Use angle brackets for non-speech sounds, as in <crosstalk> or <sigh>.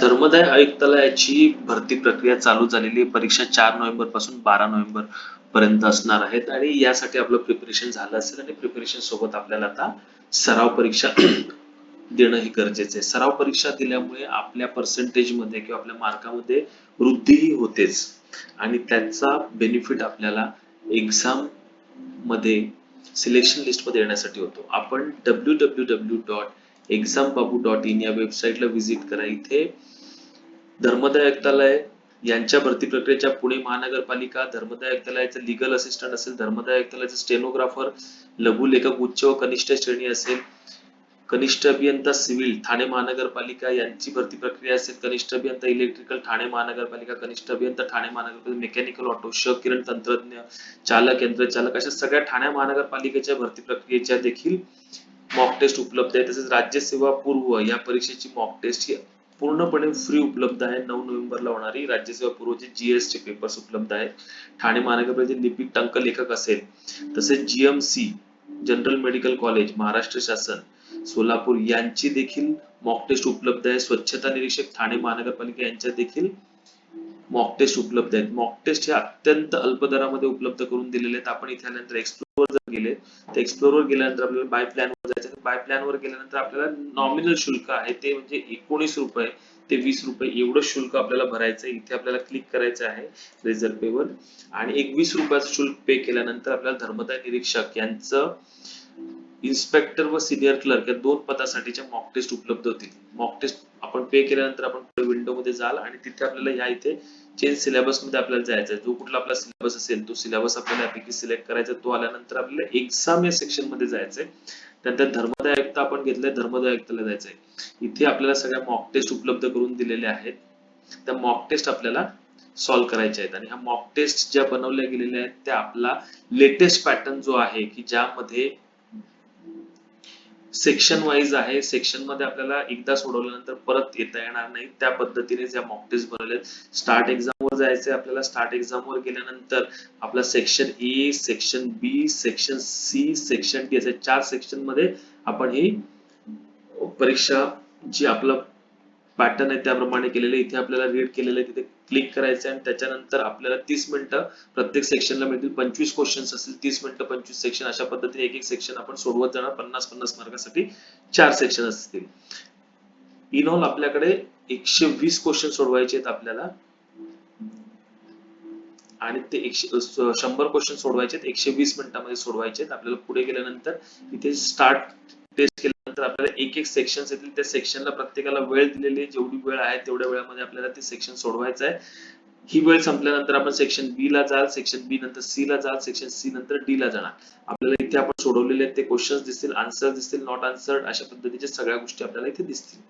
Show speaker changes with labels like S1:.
S1: धर्मदाय आयुक्तालयाची भरती प्रक्रिया चालू झालेली परीक्षा चार नोव्हेंबरपासून बारा नोव्हेंबर पर्यंत असणार आहेत आणि यासाठी आपलं प्रिपरेशन झालं असेल आणि प्रिपरेशन सोबत आपल्याला आता सराव परीक्षा <clears throat> देणं हे गरजेचं आहे. सराव परीक्षा दिल्यामुळे आपल्या पर्सेंटेजमध्ये किंवा आपल्या मार्कामध्ये वृद्धीही होतेच आणि त्याचा बेनिफिट आपल्याला एक्झाममध्ये सिलेक्शन लिस्टमध्ये येण्यासाठी होतो. आपण W W W dot exam babu dot in या वेबसाईटला व्हिजिट करा. इथे धर्मदाय आयुक्तालय यांच्या भरती प्रक्रियेच्या पुणे महानगरपालिका धर्मदाय आयुक्तालयाचं लीगल असिस्टंट असेल धर्मदाय आयुक्तालयाचे स्टेनोग्राफर लघु लेखक उच्च व कनिष्ठ श्रेणी असेल कनिष्ठ अभियंता सिव्हिल ठाणे महानगरपालिका यांची भरती प्रक्रिया असेल कनिष्ठ अभियंता इलेक्ट्रिकल ठाणे महानगरपालिका कनिष्ठ अभियंता ठाणे महानगरपालिका मेकॅनिकल ऑटो श किरण तंत्रज्ञ चालक यंत्रचालक अशा सगळ्या ठाणे महानगरपालिकेच्या भरती प्रक्रियेच्या देखील मॉक टेस्ट उपलब्ध आहे. तसेच राज्यसेवा पूर्व या परीक्षेची मॉक टेस्ट ही पूर्णपणे फ्री उपलब्ध आहे. नऊ नोव्हेंबरला होणारी राज्यसेवा पूर्वचे जीएस चे पेपर्स उपलब्ध आहेत. ठाणे महानगरपालिकेचे लिपिक टंक लेखक असेल. तसेच GMC general medical college Maharashtra शासन सोलापूर यांची देखील मॉक टेस्ट उपलब्ध आहे. स्वच्छता निरीक्षक ठाणे महानगरपालिका यांच्या देखील मॉक टेस्ट उपलब्ध आहेत. मॉक टेस्ट हे अत्यंत अल्प दरामध्ये उपलब्ध करून दिलेले आहेत. आपण इथे आल्यानंतर एक्सप्लोर जर गेले तर एक्सप्लोर गेल्यानंतर आपल्याला बाय प्लॅन बाय प्लॅन वर गेल्यानंतर आपल्याला नॉमिनल शुल्क आहे ते म्हणजे एकोणीस रुपये ते वीस रुपये एवढं शुल्क आपल्याला भरायचं आहे. इथे आपल्याला क्लिक करायचं आहे रिझल्ट पे वर. आणि एक वीस रुपयाचं शुल्क पे केल्यानंतर आपल्याला धर्मदाय निरीक्षक यांचं इन्स्पेक्टर व सिनियर क्लर्क या दोन पदासाठीच्या मॉक टेस्ट उपलब्ध होतील. मॉक टेस्ट आपण पे केल्यानंतर आपण विंडो मध्ये जाल आणि तिथे आपल्याला ह्या इथे चेंज सिलेबसमध्ये आपल्याला जायचं आहे जो कुठला आपला सिलेबस असेल तो सिलेबस आपल्याला यापैकी सिलेक्ट करायचा तो आल्यानंतर आपल्याला एक्झाम या सेक्शनमध्ये जायचंय. त्यानंतर धर्मदाय आयुक्त आपण घेतलंय धर्मदाय आयुक्ताला जायचंय. इथे आपल्याला सगळ्या मॉक टेस्ट उपलब्ध करून दिलेल्या आहेत. त्या मॉक टेस्ट आपल्याला सॉल्व्ह करायच्या आहेत. आणि ह्या मॉक टेस्ट ज्या बनवल्या गेलेल्या आहेत त्या आपला लेटेस्ट पॅटर्न जो आहे की ज्यामध्ये सेक्शन वाईज आहे. सेक्शनमध्ये आपल्याला एकदा सोडवल्यानंतर परत येता येणार नाही. त्या पद्धतीने या मॉक टेस्ट बनवलेत स्टार्ट एक्झाम वर जायचे आपल्याला स्टार्ट एक्झाम वर गेल्यानंतर आपला section A section B section C section D असे चार सेक्शनमध्ये आपण ही परीक्षा जी आपलं पॅटर्न आहे त्याप्रमाणे केलेले इथे आपल्याला रीड केलेलं आहे तिथे क्लिक करायचं आणि त्याच्यानंतर आपल्याला तीस मिनिटं प्रत्येक सेक्शनला मिळतील. पंचवीस क्वेश्चन्स असतील तीस मिनिटं पंचवीस सेक्शन अशा पद्धतीने एक एक सेक्शन आपण सोडवत जाणार. पन्नास पन्नास मार्कासाठी चार सेक्शन असतील. इन ऑल आपल्याकडे एकशे वीस क्वेश्चन सोडवायचे आहेत आपल्याला. आणि ते एकशे शंभर क्वेश्चन सोडवायचे आहेत. एकशे वीस मिनिटांमध्ये सोडवायचे आहेत. आपल्याला पुढे गेल्यानंतर इथे स्टार्ट टेस्ट नंतर आपल्याला एक एक सेक्शन येतील. त्या सेक्शनला प्रत्येकाला वेळ दिलेली जेवढी वेळ आहे तेवढ्या वेळामध्ये आपल्याला ते सेक्शन सोडवायचं आहे. ही वेळ संपल्यानंतर आपण सेक्शन बी ला जाल सेक्शन बी नंतर सी ला जाल सेक्शन सी नंतर डी ला जाणार. आपल्याला इथे आपण सोडवलेले ते क्वेश्चन दिसतील आन्सर दिसतील नॉट आन्सर्ड अशा पद्धतीच्या सगळ्या गोष्टी आपल्याला इथे दिसतील.